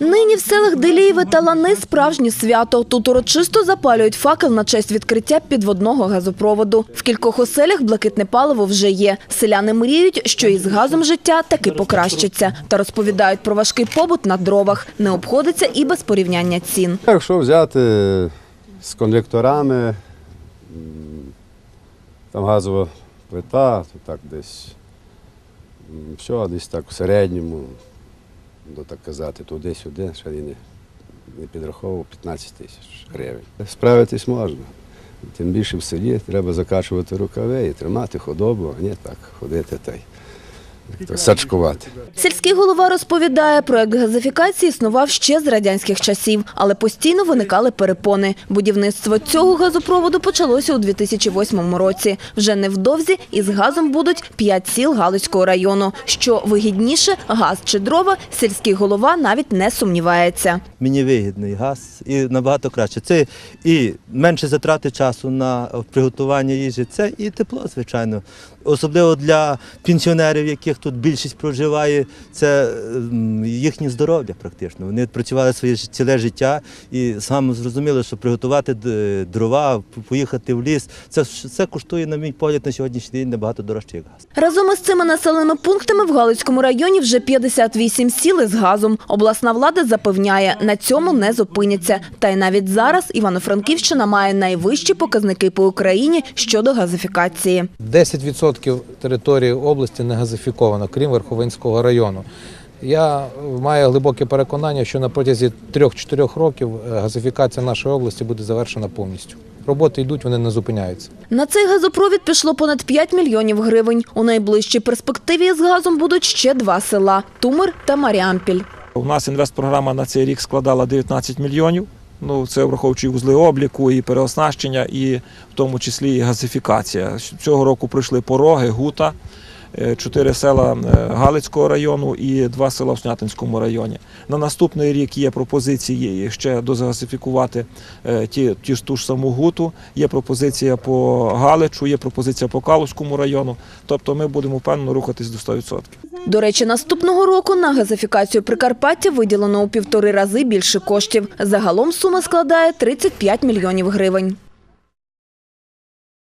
Нині в селах Делієве та Лани справжнє свято. Тут урочисто запалюють факел на честь відкриття підводного газопроводу. В кількох оселях блакитне паливо вже є. Селяни мріють, що із газом життя таки покращиться. Та розповідають про важкий побут на дровах. Не обходиться і без порівняння цін. Якщо взяти з конвекторами, там газова плита, то так десь все, десь так в середньому, так казати, туди-сюди, ще він не, підраховував 15 тисяч гривень. Справитись можна. Тим більше в селі треба закачувати рукави і тримати худобу, а не так ходити та й сачкувати. Сільський голова розповідає, проект газифікації існував ще з радянських часів, але постійно виникали перепони. Будівництво цього газопроводу почалося у 2008 році. Вже невдовзі із газом будуть п'ять сіл Галицького району. Що вигідніше, газ чи дрова, сільський голова навіть не сумнівається. мені вигідний газ і набагато краще. Це і менше затрати часу на приготування їжі, це і тепло, звичайно. Особливо для пенсіонерів, яких тут більшість проживає, це їхнє здоров'я практично. Вони працювали своє ж- ціле життя і саме зрозуміли, що приготувати дрова, поїхати в ліс, це, це коштує, на мій погляд, на сьогоднішній день набагато дорожче, як газ. Разом із цими населеними пунктами в Галицькому районі вже 58 сіл із газом. Обласна влада запевняє, на цьому не зупиняться. Та й навіть зараз Івано-Франківщина має найвищі показники по Україні щодо газифікації. 10% території області не газифіковано, крім Верховинського району. Я маю глибоке переконання, що на протязі 3-4 років е, газифікація нашої області буде завершена повністю. Роботи йдуть, вони не зупиняються. На цей газопровід пішло понад 5 мільйонів гривень. У найближчій перспективі з газом будуть ще два села – Тумир та Маріампіль. У нас інвестпрограма на цей рік складала 19 мільйонів. Ну, це враховуючи вузли обліку, і переоснащення, і в тому числі і газифікація. Цього року прийшли пороги, гута, чотири села е, Галицького району і два села в Снятинському районі. На наступний рік є пропозиції ще дозагазифікувати е, ті, ті ж ту ж саму гуту. Є пропозиція по Галичу, є пропозиція по Калузькому району. Тобто ми будемо впевнено рухатись до 100%. До речі, наступного року на газифікацію Прикарпаття виділено у півтори рази більше коштів. Загалом сума складає 35 мільйонів гривень.